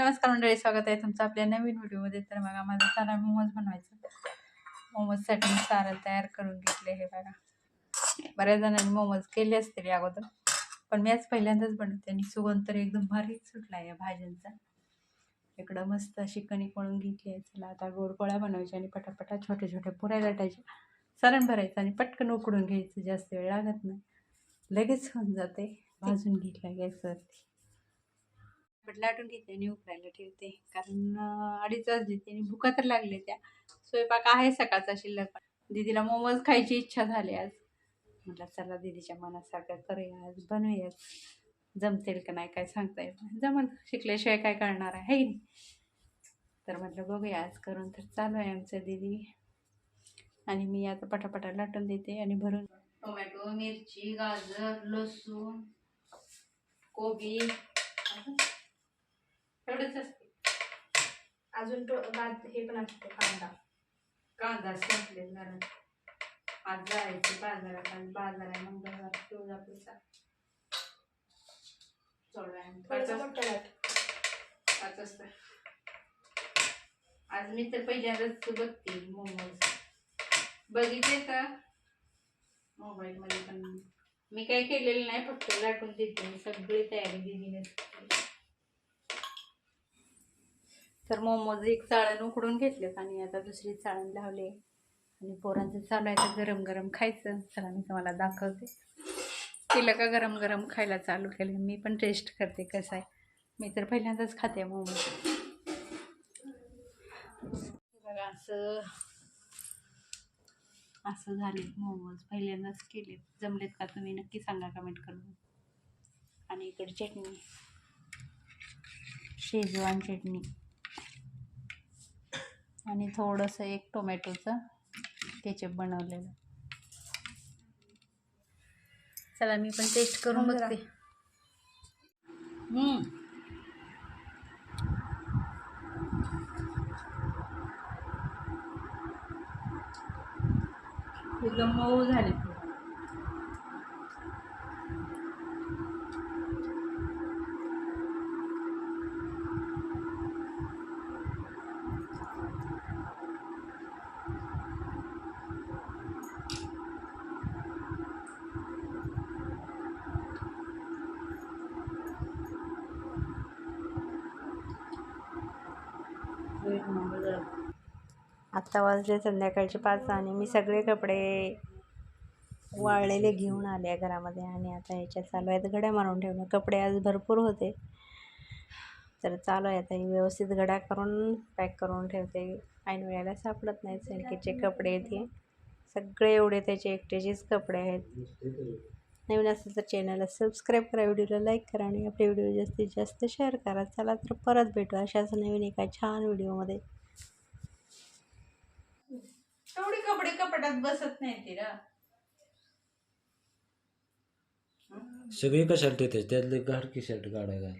नमस्कार मंडळी स्वागत आहे तुमचं आपल्या नवीन व्हिडिओमध्ये. तर बघा माझं सारा मोमोज बनवायचं. मोमोजसाठी मी सारण तयार करून घेतले हे बघा. बऱ्याच जणांनी मोमोज केले असतील अगोदर पण मी आज पहिल्यांदाच बनवते आणि सुगंध तर एकदम भारी सुटला आहे या भाज्यांचा. इकडं मस्त अशी कणिक वळून घेतली आहे. चला आता गोडपोळ्या बनवायच्या आणि पटापटा छोटे छोटे पुऱ्या लाटायच्या सारण भरायचं आणि पटकन उकडून घ्यायचं जास्त वेळ लागत नाही. लगेच होऊन जाते. भाजून घेतल्या गॅसवरती. पट लाटून घेते आणि उकडायला ठेवते. कारण अडीच वाजले आणि भुका तर लागले त्या. स्वयंपाक आहे सकाळचा शिल्लक. दीदीला मोमोज खायची इच्छा झाली आज. म्हटलं चला दीदीच्या मनासारखं करूया आज बनवूया जमतेल का नाही काय सांगता येत जमल शिकल्याशिवाय काय करणार आहे नाही? तर म्हटलं बघूया आज करून तर चालू आहे आमचं दीदी. आणि मी आता पटापटा लाटून देते आणि भरून टोमॅटो मिरची गाजर लसूण कोबी. एवढंच असते. अजून तो बाद हे पण असते कांदा. कांदा संपले कारण आज जायचे बाजारात आणि बाजार आहे मंगळवार तुळजापूरचा पाच वाजता- आज मी तर पहिल्यांदाच बघते मोमोज. बघितले का? मोबाईल मध्ये पण. मी काही केलेलं नाही फक्त लाटून देते. सगळी तयारी दिदीने तर मोमोज एक चाळण उकडून घेतलेत आणि आता दुसरी चाळण लावले. आणि पोरांचं चालू आहे तर गरम गरम खायचं. चला मी तुम्हाला दाखवते. तिला का गरम गरम खायला चालू केलं मी पण टेस्ट करते कसं आहे. मी तर पहिल्यांदाच खाते मोमोज. बघा असं असं झाले मोमोज. पहिल्यांदाच केलेत जमलेत का तुम्ही नक्की सांगा कमेंट करून. आणि इकडे चटणी. शेजवान चटणी. आणि थोडंसं एक टोमॅटोचं केचप बनवलेलं चला मी पण टेस्ट करून. बघते हम्म. एकदम मऊ झाले आत्ता वाजले संध्याकाळचे पाच आणि मी सगळे कपडे वाळलेले घेऊन आले घरामध्ये आणि आता याच्यात चालू आहेत. घड्या मारून ठेवणं कपडे आज भरपूर होते. तर चालू आहे आता. हे व्यवस्थित घड्या करून पॅक करून ठेवते. ऐन वेळेला सापडत नाही सिल्कीचे कपडे ते. सगळे एवढे त्याचे एकट्याचेच कपडे आहेत. नवीन असेल तर चॅनलला सबस्क्राईब करा व्हिडिओला लाईक करा आणि आपले व्हिडिओ जास्तीत जास्त शेअर करा. चला तर परत भेटू अशाच नवीन एका छान व्हिडिओमध्ये तेवढे कपडे कपड्यात बसत नाही ती रा. सगळी कशाला ठेवते त्यातले घारकी शर्ट काढाय घाल